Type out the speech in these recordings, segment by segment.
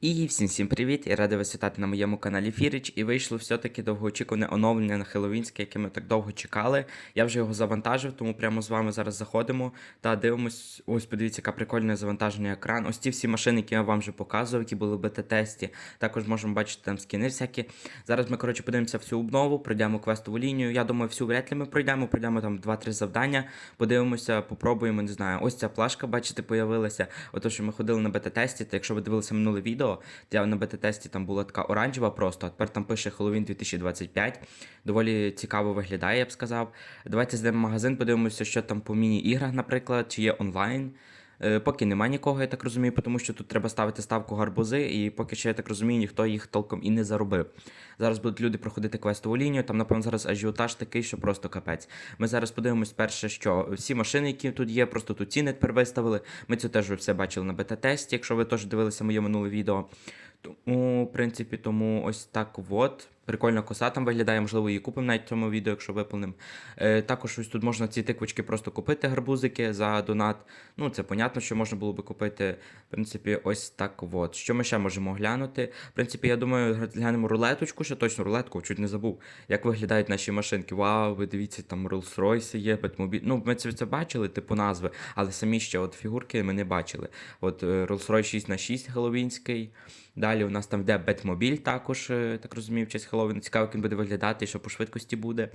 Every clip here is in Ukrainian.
І всім всім привіт! Я радий вас вітати на моєму каналі Фірич. І вийшло все-таки довгоочікуване оновлення на Хеллоуінське, яке ми так довго чекали. Я вже його завантажив, тому прямо з вами зараз заходимо та дивимось. Ось подивіться, яка прикольне завантаження екран. Ось ці всі машини, які я вам вже показував, які були в бета-тесті. Також можемо бачити там скини всякі. Зараз ми, коротше, подивимося всю обнову, пройдемо квестову лінію. Я думаю, всю вряд ли ми пройдемо, пройдемо там 2-3 завдання, подивимося, попробуємо, не знаю. Ось ця плашка, бачите, появилася. Ото, що ми ходили на бета-тесті, то якщо ви дивилися минуле відео, то я на бета-тесті там була така оранжева просто, а тепер там пише Halloween 2025. Доволі цікаво виглядає, я б сказав. Давайте зайдемо в магазин, подивимося, що там по міні-іграх, наприклад, чи є онлайн. Е, Поки нема нікого, я так розумію, тому що тут треба ставити ставку гарбузи, і поки що, я так розумію, ніхто їх толком і не заробив. Зараз будуть люди проходити квестову лінію, там, напевно, зараз ажіотаж такий, що просто капець. Ми зараз подивимось перше, що всі машини, які тут є, просто тут ціни тепер виставили. Ми це теж все бачили на бета-тесті, якщо ви теж дивилися моє минуле відео. Тому, в принципі, тому ось так от. Прикольна коса там виглядає, можливо, її купимо навіть в цьому відео, якщо виповним. Е, також ось тут можна ці тиквочки просто купити, гарбузики за донат. Ну, це понятно, що можна було би купити. В принципі, ось так от. Що ми ще можемо глянути? В принципі, я думаю, глянемо рулеточку, ще точно рулетку, чуть не забув. Як виглядають наші машинки. Вау, ви дивіться, там Rolls-Royce є, Batmobile. Ну, ми це, це бачили, типу назви, але самі ще от фігурки ми не бачили. От е, Rolls-Royce 6 на 6 Головінський. Далі у нас там йде Бетмобіль також, е, так розумію, честь Хеллоуіну. Цікаво, як він буде виглядати що по швидкості буде.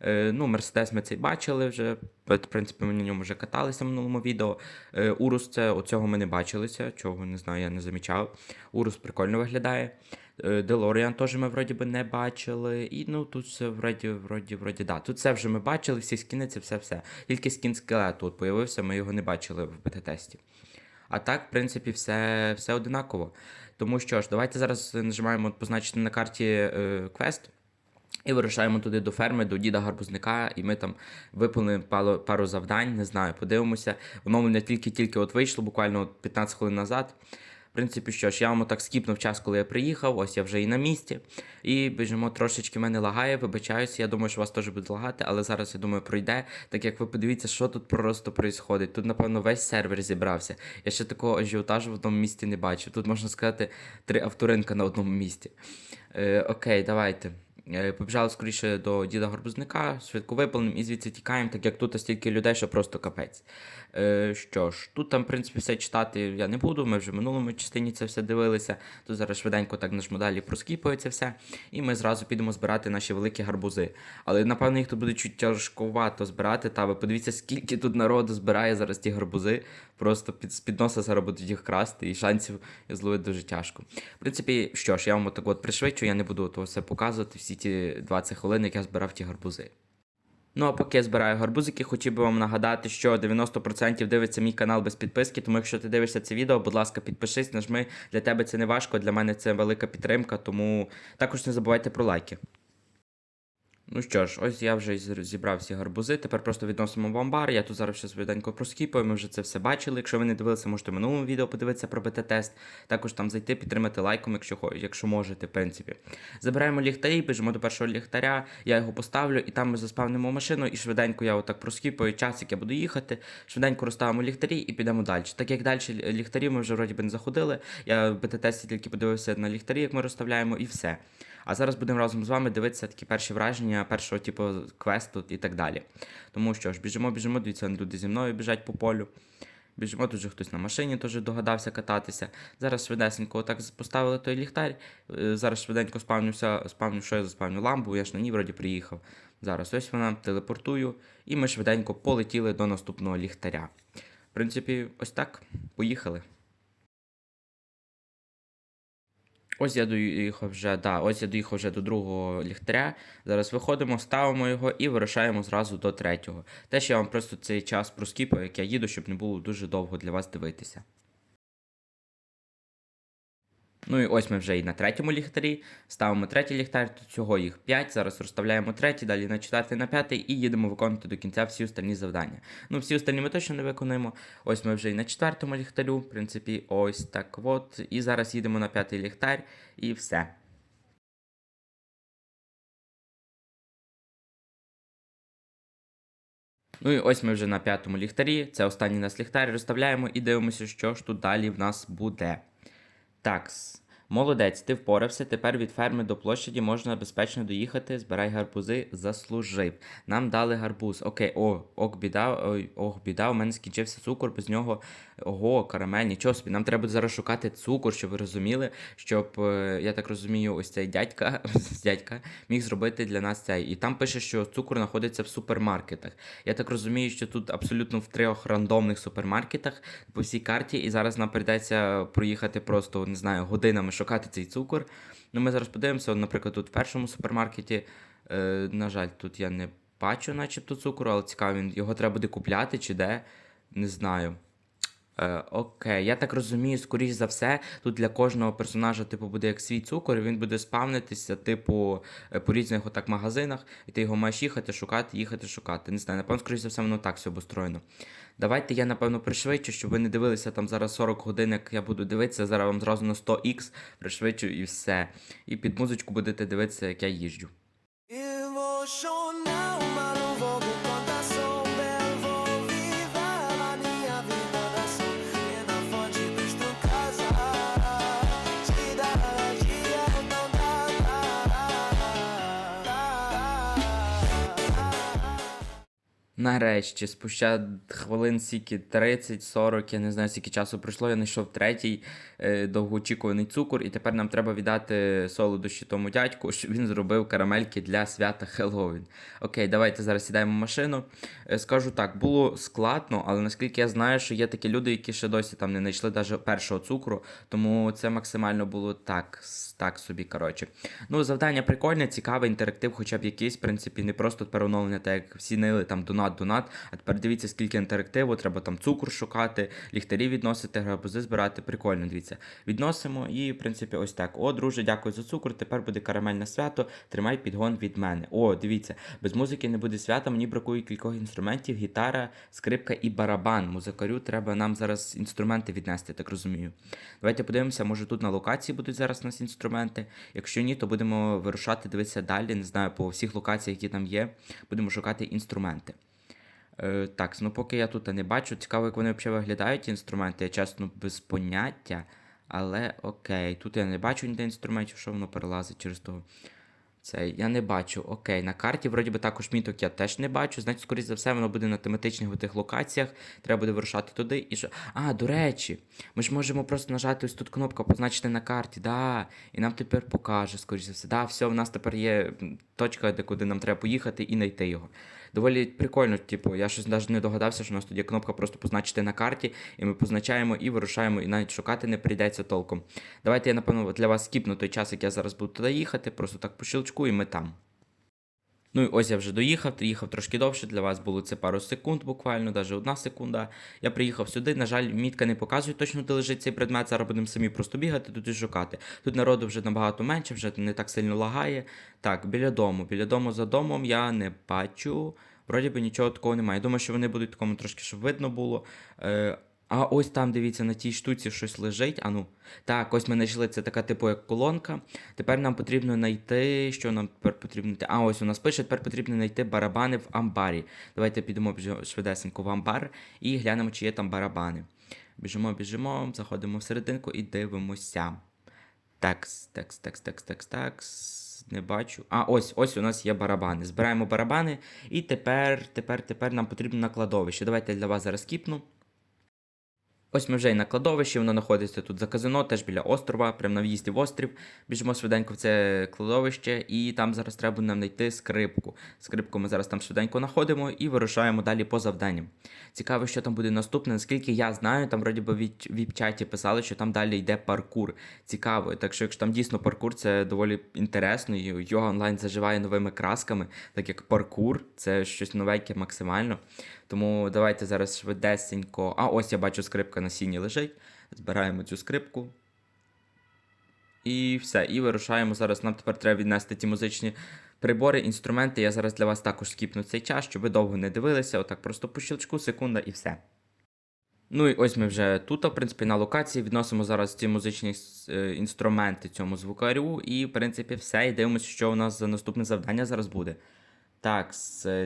Е, ну, Мерседес ми цей бачили вже. В принципі, ми на ньому вже каталися в минулому відео. Е, Урус, це оцього ми не бачилися, чого не знаю, я не замічав. Урус прикольно виглядає. Делоріан теж ми вроді би не бачили. І ну тут все вроді, вроді, вроді, да. Тут все вже ми бачили, всі скіни, це все-все. Тільки скін скелету от появився, ми його не бачили в бета-тесті. А так, в принципі, все все одинаково. Тому що ж, давайте зараз нажимаємо позначити на карті е, квест. І вирушаємо туди до ферми, до діда гарбузника, і ми там виповнимо пару, пару завдань, не знаю, подивимося. Оновлення тільки-тільки от вийшло, буквально от 15 хвилин назад. Принципі, що ж, я вам так скіпнув час, коли я приїхав, ось я вже і на місці. І біжимо трошечки мене лагає, вибачаюся. Я думаю, що вас теж буде лагати, але зараз, я думаю, пройде. Так як ви подивіться, що тут просто відбувається. Тут, напевно, весь сервер зібрався. Я ще такого ажіотажу в одному місці не бачив. Тут можна сказати три авторинка на одному місці. Е, Окей, давайте. Е, побіжали скоріше до діда горбузника, швидко і звідси тікаємо, так як тут стільки людей, що просто капець. Е, Що ж, тут там, в принципі, все читати я не буду. Ми вже в минулому частині це все дивилися. Тут зараз швиденько так нажму далі проскіпується все. І ми зразу підемо збирати наші великі гарбузи. Але напевно їх тут буде чуть тяжковато збирати. Та ви подивіться, скільки тут народу збирає зараз ті гарбузи. Просто під з під носа зараз будуть їх красти, і шансів зловити дуже тяжко. В принципі, що ж, я вам так от пришвидшу, я не буду того все показувати, всі ті 20 хвилин, як я збирав ті гарбузи. Ну а поки я збираю гарбузики, хотів би вам нагадати, що 90% дивиться мій канал без підписки, тому якщо ти дивишся це відео, будь ласка, підпишись, нажми. Для тебе це не важко, для мене це велика підтримка, тому також не забувайте про лайки. Ну що ж, ось я вже зібрав всі гарбузи. Тепер просто відносимо в амбар. Я тут зараз ще швиденько проскіпаю, ми вже це все бачили. Якщо ви не дивилися, можете в минулому відео подивитися про бета-тест. Також там зайти, підтримати лайком, якщо якщо можете, в принципі. Забираємо ліхтарі, біжимо до першого ліхтаря, я його поставлю, і там ми заспавнимо машину, і швиденько я отак проскіпаю час, як я буду їхати. Швиденько розставимо ліхтарі і підемо далі. Так як далі ліхтарів ми вже вроді би не заходили. Я в бета-тесті тільки подивився на ліхтарі, як ми розставляємо, і все. А зараз будемо разом з вами дивитися такі перші враження, першого типу квесту і так далі. Тому що ж, біжимо, біжимо, дивіться, люди зі мною біжать по полю. Біжимо, тут же хтось на машині теж догадався кататися. Зараз швидесенько отак поставили той ліхтар. Е, зараз швиденько спавнюся, спавню, що я заспавню ламбу, я ж на ній вроді приїхав. Зараз ось вона, телепортую, і ми швиденько полетіли до наступного ліхтаря. В принципі, ось так. Поїхали. Ось я доїхав вже, да, ось я доїхав вже до другого ліхтаря. Зараз виходимо, ставимо його і вирушаємо зразу до третього. Теж я вам просто цей час проскіпаю, як я їду, щоб не було дуже довго для вас дивитися. Ну і ось ми вже і на третьому ліхтарі. Ставимо третій ліхтар, тут всього їх 5. Зараз розставляємо третій, далі на четвертий, на п'ятий і їдемо виконувати до кінця всі остальні завдання. Ну, всі остальні ми точно не виконуємо. Ось ми вже і на четвертому ліхтарю, в принципі, ось так от. І зараз їдемо на п'ятий ліхтар і все. Ну і ось ми вже на п'ятому ліхтарі. Це останній нас ліхтар розставляємо і дивимося, що ж тут далі в нас буде. Такс. Молодець, ти впорався. Тепер від ферми до площаді можна безпечно доїхати. Збирай гарбузи, заслужив. Нам дали гарбуз. Окей, о, ок, біда, ой, ох, біда, у мене скінчився цукор, без нього. Ого, карамель, нічого собі. Нам треба зараз шукати цукор, щоб ви розуміли, щоб, е, я так розумію, ось цей дядька, дядька міг зробити для нас цей. І там пише, що цукор знаходиться в супермаркетах. Я так розумію, що тут абсолютно в трьох рандомних супермаркетах по всій карті, і зараз нам прийдеться проїхати просто, не знаю, годинами шукати цей цукор. Ну, ми зараз подивимося, наприклад, тут в першому супермаркеті, е, на жаль, тут я не бачу, начебто, цукру, але цікаво, його треба буде купляти чи де, не знаю. Е, окей, я так розумію, скоріш за все, тут для кожного персонажа, типу, буде як свій цукор, і він буде спавнитися, типу, е, по різних отак магазинах, і ти його маєш їхати, шукати, їхати, шукати. Не знаю, напевно, скоріш за все, воно так все обустроєно. Давайте я, напевно, пришвидшу, щоб ви не дивилися там зараз 40 годин, як я буду дивитися, зараз вам зразу на 100х пришвидшу і все. І під музичку будете дивитися, як я їжджу. Eu Нарешті, спустя хвилин сіки 30-40, я не знаю, скільки часу пройшло, я знайшов третій е, довгоочікуваний цукор, і тепер нам треба віддати солодощі тому дядьку, щоб він зробив карамельки для свята Хеллоуін. Окей, давайте зараз сідаємо в машину. Е, скажу так, було складно, але наскільки я знаю, що є такі люди, які ще досі там не знайшли навіть першого цукру, тому це максимально було так, так собі. коротше. Ну, завдання прикольне, цікаве, інтерактив, хоча б якийсь, в принципі, не просто тепер оновлення, так як всі нили там донат, донат. А тепер дивіться, скільки інтерактиву, треба там цукор шукати, ліхтарі відносити, гарбузи збирати. Прикольно, дивіться. Відносимо і, в принципі, ось так. О, друже, дякую за цукор. Тепер буде карамельне свято. Тримай підгон від мене. О, дивіться, без музики не буде свята. Мені бракує кількох інструментів: гітара, скрипка і барабан. Музикарю треба нам зараз інструменти віднести, так розумію. Давайте подивимося, може тут на локації будуть зараз у нас інструменти. Якщо ні, то будемо вирушати, дивитися далі. Не знаю, по всіх локаціях, які там є, будемо шукати інструменти. Е, так, ну поки я тут не бачу, цікаво, як вони взагалі виглядають, інструменти. Я чесно без поняття. Але окей, тут я не бачу ніде інструментів, що воно перелазить через того. Це я не бачу. Окей, на карті, вроді би, також міток я теж не бачу. Значить, скоріш за все, воно буде на тематичних тих локаціях. Треба буде вирушати туди і що. А, до речі, ми ж можемо просто нажати ось тут кнопка позначити на карті. Да, і нам тепер покаже, скоріш за все. Да, все, в нас тепер є точка, де куди нам треба поїхати і знайти його. Доволі прикольно, типу, я щось навіть не догадався, що у нас є кнопка просто позначити на карті, і ми позначаємо і вирушаємо, і навіть шукати не прийдеться толком. Давайте я, напевно, для вас скіпну той час, як я зараз буду туди їхати, просто так по щелчку, і ми там. Ну і ось я вже доїхав, їхав трошки довше. Для вас було це пару секунд, буквально, навіть одна секунда. Я приїхав сюди. На жаль, мітка не показує точно, де лежить цей предмет. Зараз будемо самі просто бігати тут і шукати. Тут народу вже набагато менше, вже не так сильно лагає. Так, біля дому. Біля дому за домом я не бачу. Вроді би нічого такого немає. Думаю, що вони будуть такому трошки, щоб видно було. Е, а ось там, дивіться, на тій штуці щось лежить. А ну. Так, ось ми знайшли це така типу як колонка. Тепер нам потрібно знайти. Що нам тепер потрібно? А, ось у нас пише, тепер потрібно знайти барабани в амбарі. Давайте підемо швидесенько в амбар і глянемо, чи є там барабани. Біжимо, біжимо, заходимо всерединку і дивимося. Такс, такс, такс, такс, такс, такс. Не бачу. А, ось, ось у нас є барабани. Збираємо барабани. І тепер, тепер, тепер нам потрібно на кладовище. Давайте я для вас зараз кіпну. Ось ми вже і на кладовищі, воно знаходиться тут за казино, теж біля острова, прямо на в'їзді в острів. Біжимо швиденько в це кладовище, і там зараз треба нам знайти скрипку. Скрипку ми зараз там швиденько знаходимо і вирушаємо далі по завданням. Цікаво, що там буде наступне. Наскільки я знаю, там вроді би в віп-чаті писали, що там далі йде паркур. Цікаво. Так що, якщо там дійсно паркур, це доволі інтересно. І йога онлайн заживає новими красками, так як паркур це щось новеньке максимально. Тому давайте зараз швидесенько. А ось я бачу, скрипка на сіні лежить. Збираємо цю скрипку. І все. І вирушаємо зараз. Нам тепер треба віднести ті музичні прибори, інструменти. Я зараз для вас також скіпну цей час, щоб ви довго не дивилися. Отак просто по щелчку, секунда і все. Ну і ось ми вже тут, в принципі, на локації відносимо зараз ці музичні е, інструменти цьому звукарю. І, в принципі, все. І дивимося, що у нас за наступне завдання зараз буде. Так,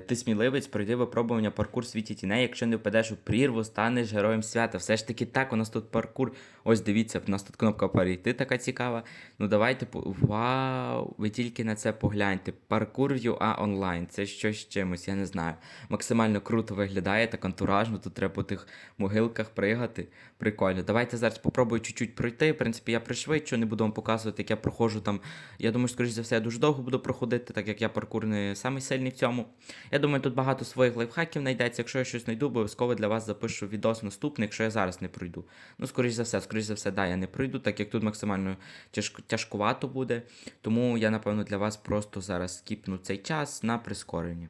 ти сміливець, пройди випробування паркур в світі тіней. Якщо не впадеш у прірву, станеш героєм свята. Все ж таки так, у нас тут паркур. Ось дивіться, у нас тут кнопка перейти така цікава. Ну давайте. Вау! Ви тільки на це погляньте. Паркур UA онлайн. Це щось з чимось, я не знаю. Максимально круто виглядає, так антуражно. Тут треба по тих могилках пригати. Прикольно. Давайте зараз попробую чуть-чуть пройти. В принципі, я пришвидшу, не буду вам показувати, як я проходжу там. Я думаю, скоріш за все, я дуже довго буду проходити, так як я паркур не самий сильний в цьому. Я думаю, тут багато своїх лайфхаків знайдеться. Якщо я щось знайду, обов'язково для вас запишу відос наступний, якщо я зараз не пройду. Ну, скоріш за все, скоріш за все, да, я не пройду, так як тут максимально тяжко, тяжкувато буде. Тому я, напевно, для вас просто зараз скіпну цей час на прискорення.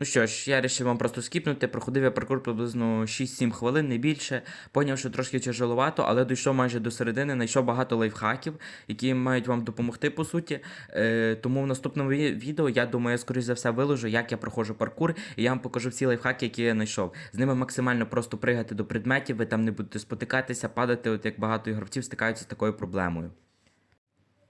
Ну що ж, я вирішив вам просто скіпнути. Проходив я паркур приблизно 6-7 хвилин, не більше. Поняв, що трошки тяжеловато, але дійшов майже до середини, знайшов багато лайфхаків, які мають вам допомогти, по суті. Е, тому в наступному відео, я думаю, я скоріш за все виложу, як я проходжу паркур, і я вам покажу всі лайфхаки, які я знайшов. З ними максимально просто пригати до предметів, ви там не будете спотикатися, падати, от як багато гравців стикаються з такою проблемою.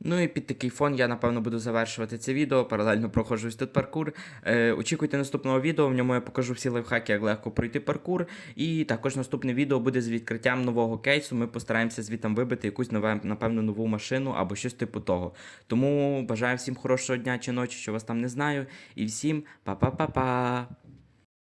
Ну і під такий фон я напевно буду завершувати це відео. Паралельно проходжусь тут паркур. Е, очікуйте наступного відео. В ньому я покажу всі лайфхаки, як легко пройти паркур. І також наступне відео буде з відкриттям нового кейсу. Ми постараємося звітом вибити якусь нове, напевно, нову машину або щось типу того. Тому бажаю всім хорошого дня чи ночі, що вас там не знаю. І всім па-па-па-па!